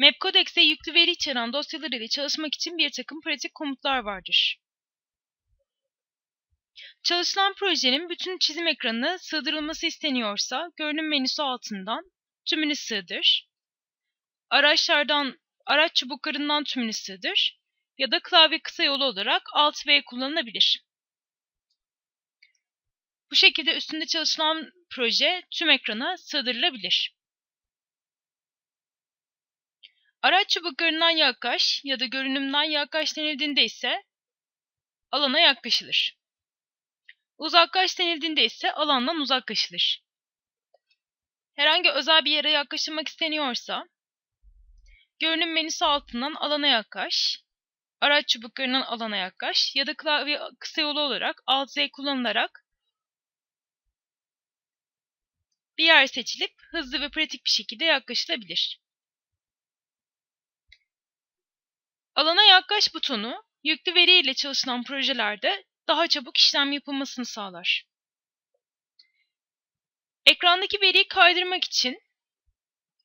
Mapcodex'e yüklü veri içeren dosyalar ile çalışmak için bir takım pratik komutlar vardır. Çalışılan projenin bütün çizim ekranına sığdırılması isteniyorsa görünüm menüsü altından tümünü sığdır, araçlardan araç çubuklarından tümünü sığdır ya da klavye kısa yolu olarak Alt V kullanılabilir. Bu şekilde üstünde çalışılan proje tüm ekrana sığdırılabilir. Araç çubuklarından yaklaş ya da görünümden yaklaş denildiğinde ise alana yaklaşılır. Uzaklaş denildiğinde ise alandan uzaklaşılır. Herhangi özel bir yere yaklaşılmak isteniyorsa, görünüm menüsü altından alana yaklaş, araç çubuklarından alana yaklaş ya da klavye kısa yolu olarak Alt Z kullanılarak bir yer seçilip hızlı ve pratik bir şekilde yaklaşılabilir. Alana yaklaş butonu, yüklü veri ile çalışılan projelerde daha çabuk işlem yapılmasını sağlar. Ekrandaki veriyi kaydırmak için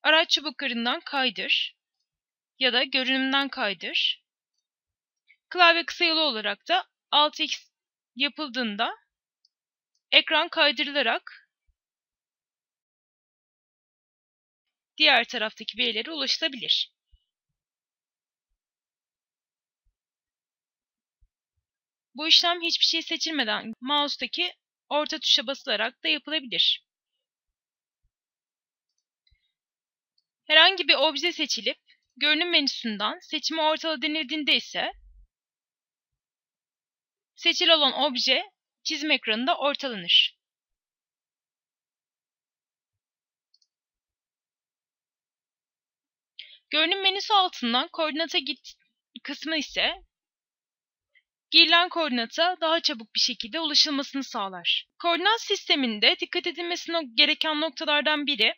araç çubuklarından kaydır ya da görünümden kaydır. Klavye kısa olarak da Alt-X yapıldığında ekran kaydırılarak diğer taraftaki verilere ulaşılabilir. Bu işlem hiçbir şey seçilmeden mouse'daki orta tuşa basılarak da yapılabilir. Herhangi bir obje seçilip görünüm menüsünden seçimi ortala denildiğinde ise seçili olan obje çizim ekranında ortalanır. Görünüm menüsü altından koordinata git kısmı ise girilen koordinata daha çabuk bir şekilde ulaşılmasını sağlar. Koordinat sisteminde dikkat edilmesi gereken noktalardan biri,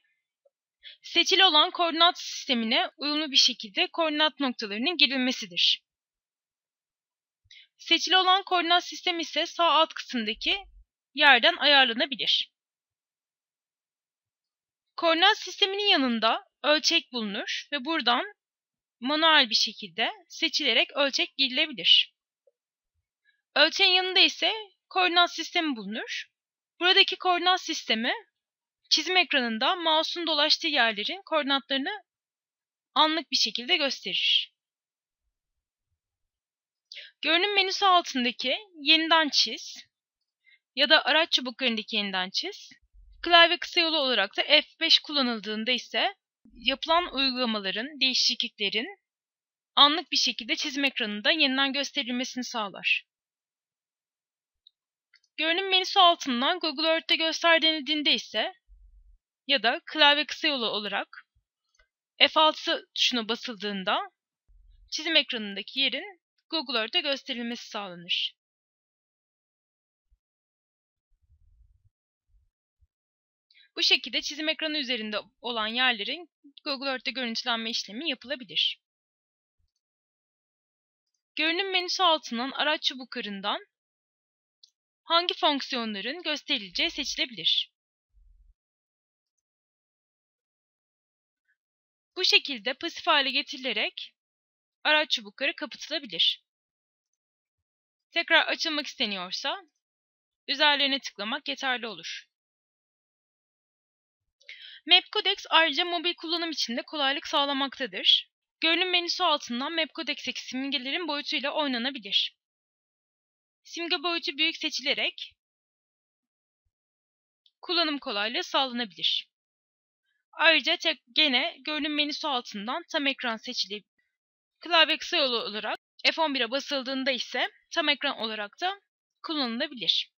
seçili olan koordinat sistemine uyumlu bir şekilde koordinat noktalarının girilmesidir. Seçili olan koordinat sistemi ise sağ alt kısımdaki yerden ayarlanabilir. Koordinat sisteminin yanında ölçek bulunur ve buradan manuel bir şekilde seçilerek ölçek girilebilir. Ölçeğin yanında ise koordinat sistemi bulunur. Buradaki koordinat sistemi çizim ekranında mouse'un dolaştığı yerlerin koordinatlarını anlık bir şekilde gösterir. Görünüm menüsü altındaki yeniden çiz ya da araç çubuklarındaki yeniden çiz. Klavye kısa yolu olarak da F5 kullanıldığında ise yapılan uygulamaların, değişikliklerin anlık bir şekilde çizim ekranında yeniden gösterilmesini sağlar. Görünüm menüsü altından Google Earth'te göster denildiğinde ise ya da klavye kısa yolu olarak F6 tuşuna basıldığında çizim ekranındaki yerin Google Earth'te gösterilmesi sağlanır. Bu şekilde çizim ekranı üzerinde olan yerlerin Google Earth'te görüntülenme işlemi yapılabilir. Görünüm menüsü altından araç çubuklarından hangi fonksiyonların gösterileceği seçilebilir. Bu şekilde pasif hale getirilerek araç çubukları kapatılabilir. Tekrar açılmak isteniyorsa üzerlerine tıklamak yeterli olur. Mapcodex ayrıca mobil kullanım için de kolaylık sağlamaktadır. Görünüm menüsü altından Mapcodex'teki simgelerin boyutuyla oynanabilir simge boyutu büyük seçilerek kullanım kolaylığı sağlanabilir. Ayrıca tek, gene görünüm menüsü altından tam ekran seçilip klavye kısa yolu olarak F11'e basıldığında ise tam ekran olarak da kullanılabilir.